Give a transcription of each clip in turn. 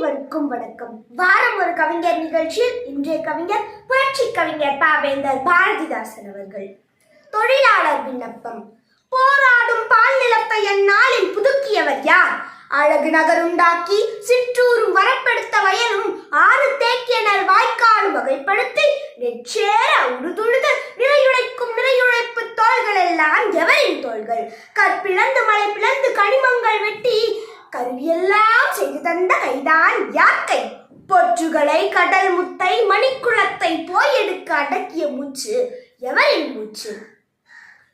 அனைவருக்கும் வணக்கம். வாரம் ஒரு கவிஞர் நிகழ்ச்சியில் இன்றைய கவிஞர் புரட்சி கவிஞர் பாவேந்தர் பாரதிதாசன் அவர்கள். தொழிலாளர் விண்ணப்பம். போராடும் பால் நிலத்தை அந்நாளில் புதுக்கியவர் யார்? அழகு நகருண்டாக்கி சிற்றூரும் வரப்படுத்த வயலும் ஆறு தேக்கியனர் வாய்க்காலும் வகைப்படுத்தி நெச்சேர உழுதுழுது நிறையுழைக்கும் நிறையுழைப்பு தோள்கள் எல்லாம் எவரின் தோள்கள்? கற்பிளந்து மலை பிளந்து கனிமங்கள் வெட்டி கருவியெல்லாம் செய்து தந்த கைதான் யாக்கை பொற்றுகளை கடல் முத்தை மணிக்குளத்தை போய் எடுக்க அடக்கிய மூச்சு எவரின் மூச்சு?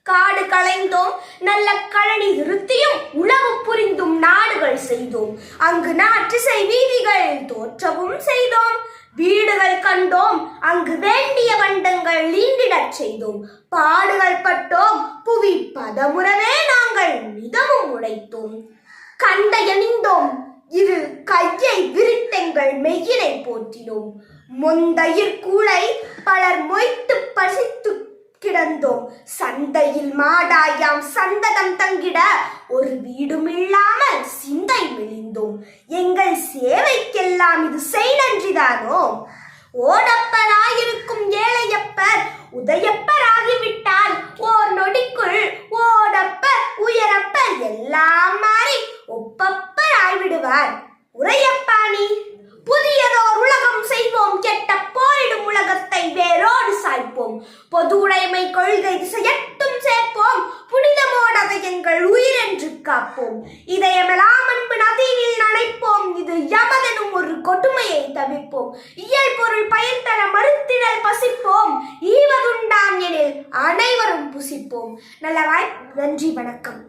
காடு களைந்தோம் நல்ல கழனி நிறுத்தியும் உழவு புரிந்தும் நாடுகள் செய்தோம். அங்கு நாற்றிசை வீதிகள் தோற்றவும் செய்தோம். வீடுகள் கண்டோம் அங்கு வேண்டிய வண்டங்கள் நீண்டிடச் செய்தோம். பாடுகள் பட்டோம் புவி பதமுறவே நாங்கள் மிதமும் உடைத்தோம். கண்டையணிந்தோம் இரு கையை விரித்தெங்கள் மெய்யினை போற்றினோம். மொந்தையிற் கூளை பலர் மொய்த்து பசித்து கிடந்தோம். சந்தையில் மாடாயாம் சந்ததம் தங்கிட ஒரு வீடும் இல்லாமல் சிந்தை விழிந்தோம் எங்கள் சேவைக்கெல்லாம் இது செய் நன்றிதானோ? ஓடப்பராயிருக்கும் ஏழையப்பர் உதயப்பர் ஆகிவிட்டால் ஓர் நொடிக்குள் ஓடப்பர் உயரப்பர் எல்லாம் மாறி விடுவார். உரையப்பாணி புதியதோர் உலகம் செய்வோம் கெட்ட போரிடும் உலகத்தை வேரோடு சாய்ப்போம். பொது உடைமை கொள்கை திசையட்டும் சேர்ப்போம் புனிதமோடதை எங்கள் உயிரென்று காப்போம். இதயமெல்லாம் அன்பு நதியில் நனைப்போம் இது யமதனும் ஒரு கொடுமையை தவிர்ப்போம் இயல் பொருள் பயன் தர மறுத்திடல் பசிப்போம் ஈவதுண்டாம் எனில் அனைவரும் புசிப்போம். நல்லவாய் நன்றி வணக்கம்.